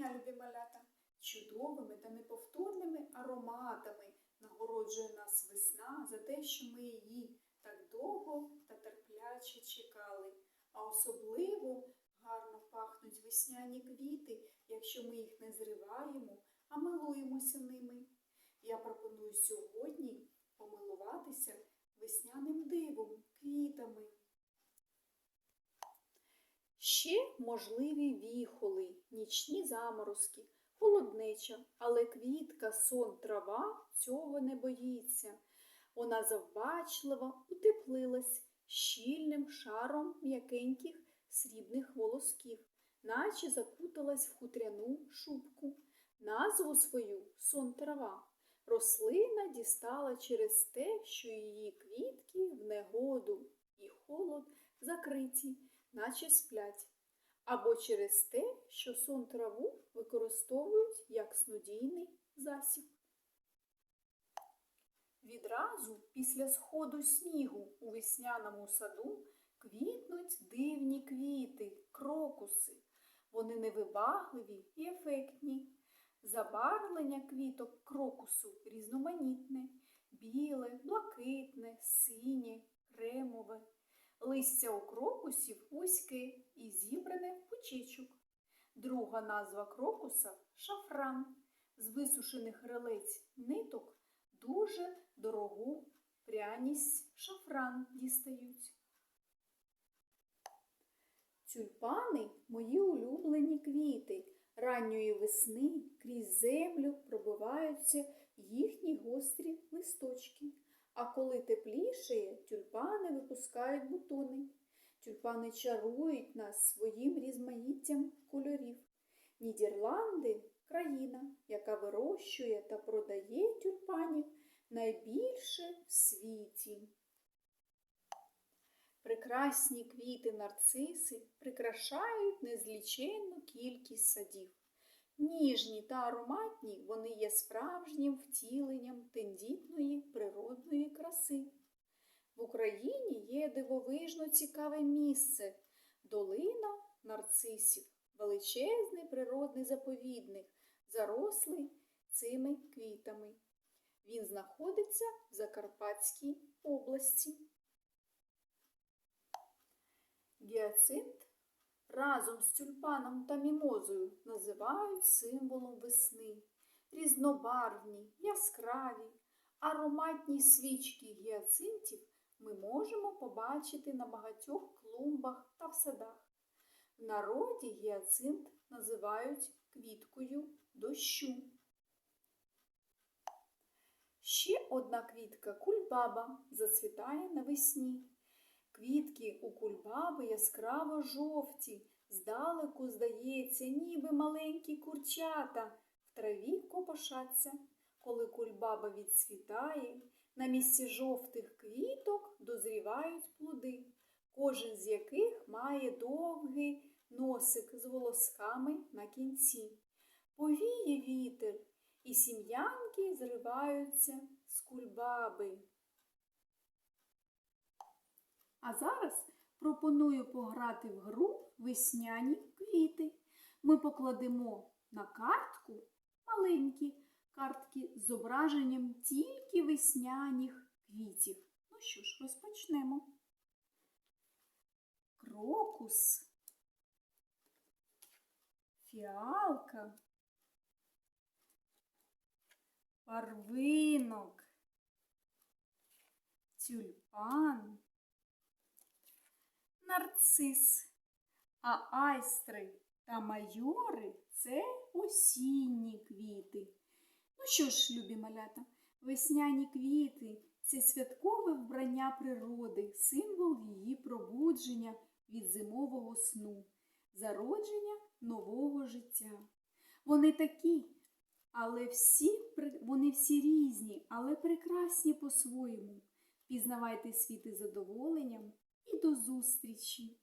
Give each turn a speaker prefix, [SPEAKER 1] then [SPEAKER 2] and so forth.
[SPEAKER 1] дня, любі малята! Чудовими та неповторними ароматами нагороджує нас весна за те, що ми її так довго та терпляче чекали. А особливо гарно пахнуть весняні квіти, якщо ми їх не зриваємо, а милуємося ними. Я пропоную сьогодні помилуватися весняним дивом, квітами. Ще можливі віхоли, нічні заморозки, холоднеча, але квітка, сон, трава цього не боїться. Вона завбачлива утеплилась щільним шаром м'якеньких срібних волосків, наче закуталась в хутряну шубку. Назву свою сон трава. Рослина дістала через те, що її квітки в негоду і холод закриті, наче сплять, або через те, що сон траву використовують як снодійний засіб. Відразу після сходу снігу у весняному саду квітнуть дивні квіти, крокуси. Вони невибагливі і ефектні. Забарвлення квіток крокусу різноманітне, біле, блакитне, синє, кремове. Листя у крокусів вузьке і зібране пучечок. Друга назва крокуса шафран. З висушених релець ниток дуже дорогу пряність шафран дістають. Тюльпани мої улюблені квіти. Ранньої весни крізь землю пробиваються їхні гострі листочки. А коли теплішає, тюльпани випускають бутони. Тюльпани чарують нас своїм різмаїттям кольорів. Нідерланди країна, яка вирощує та продає тюльпанів найбільше в світі. Прекрасні квіти нарциси прикрашають незліченну кількість садів. Ніжні та ароматні вони є справжнім втіленням тендітної природної краси. Україні є дивовижно цікаве місце долина нарцисів, величезний природний заповідник, зарослий цими квітами. Він знаходиться в Закарпатській області. Гіацинт разом з тюльпаном та мімозою називають символом весни. Різнобарвні, яскраві, ароматні свічки гіацинтів ми можемо побачити на багатьох клумбах та в садах. В народі гіацинт називають квіткою дощу. Ще одна квітка кульбаба зацвітає навесні. Квітки у кульбаби яскраво жовті, здалеку, здається, ніби маленькі курчата в траві копошаться. Коли кульбаба відцвітає, на місці жовтих квіток дозрівають плоди, кожен з яких має довгий носик з волосками на кінці. Повіє вітер, і сім'янки зриваються з кульбаби. А зараз пропоную пограти в гру весняні квіти. Ми покладемо на картку маленькі картки зображенням тільки весняніх квітів. Ну що ж, розпочнемо. Крокус, фіалка, парвинок, тюльпан. Нарцис, а айстри та майори це осінні квіти. Ну що ж, любі малята, весняні квіти це святкове вбрання природи, символ її пробудження від зимового сну, зародження нового життя. Вони такі, але всі, вони всі різні, але прекрасні по-своєму. Пізнавайте світи задоволенням і до зустрічі!